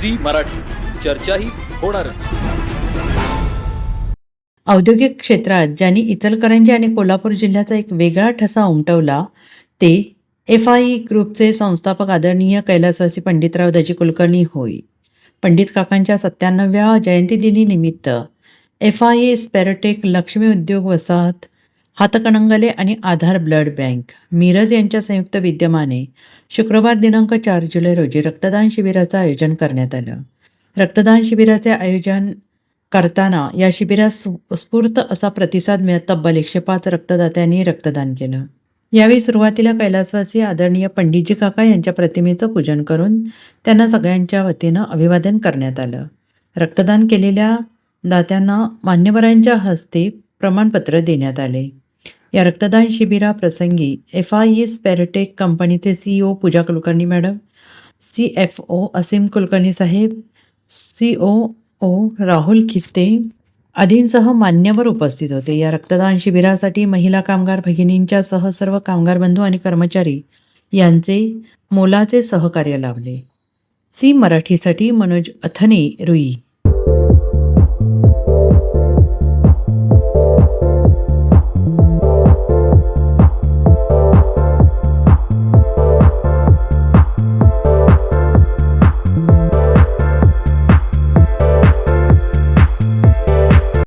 Zee Marathi. चर्चाही होणारच. औद्योगिक क्षेत्रात ज्यांनी इचलकरंजी आणि कोल्हापूर जिल्ह्याचा एक वेगळा ठसा उमटवला ते एफ आय ई ग्रुपचे संस्थापक आदरणीय कैलासवासी पंडितराव दजी कुलकर्णी होय. पंडित काकांच्या सत्त्याण्णव्या जयंतीदिनी निमित्त एफ आय ए स्पॅरोटेक लक्ष्मी उद्योग वसाहत हातकणंगले आणि आधार ब्लड बँक. मिरज यांच्या संयुक्त विद्यमाने शुक्रवार दिनांक चार जुलै रोजी रक्तदान शिबिराचं आयोजन करण्यात आलं. रक्तदान शिबिराचे आयोजन करताना या शिबिरास स्फूर्त असा प्रतिसाद मिळत तब्बल एकशे पाच रक्तदात्यांनी रक्तदान केलं. यावेळी सुरुवातीला कैलासवासी आदरणीय पंडितजी काका यांच्या प्रतिमेचं पूजन करून त्यांना सगळ्यांच्या वतीनं अभिवादन करण्यात आलं. रक्तदान केलेल्या दात्यांना मान्यवरांच्या हस्ते प्रमाणपत्र देण्यात आले. या रक्तदान शिबिराप्रसंगी एफ आय एस पॅरेटेक कंपनीचे CEO Pooja Kulkarni madam C F O Asim Kulkarni साहेब C O O Rahul Khiste आदींसह मान्यवर उपस्थित होते. या रक्तदान शिबिरासाठी महिला कामगार भगिनींच्या सह सर्व कामगार बंधू आणि कर्मचारी यांचे मोलाचे सहकार्य लाभले. सी मराठीसाठी मनोज अथने रुई.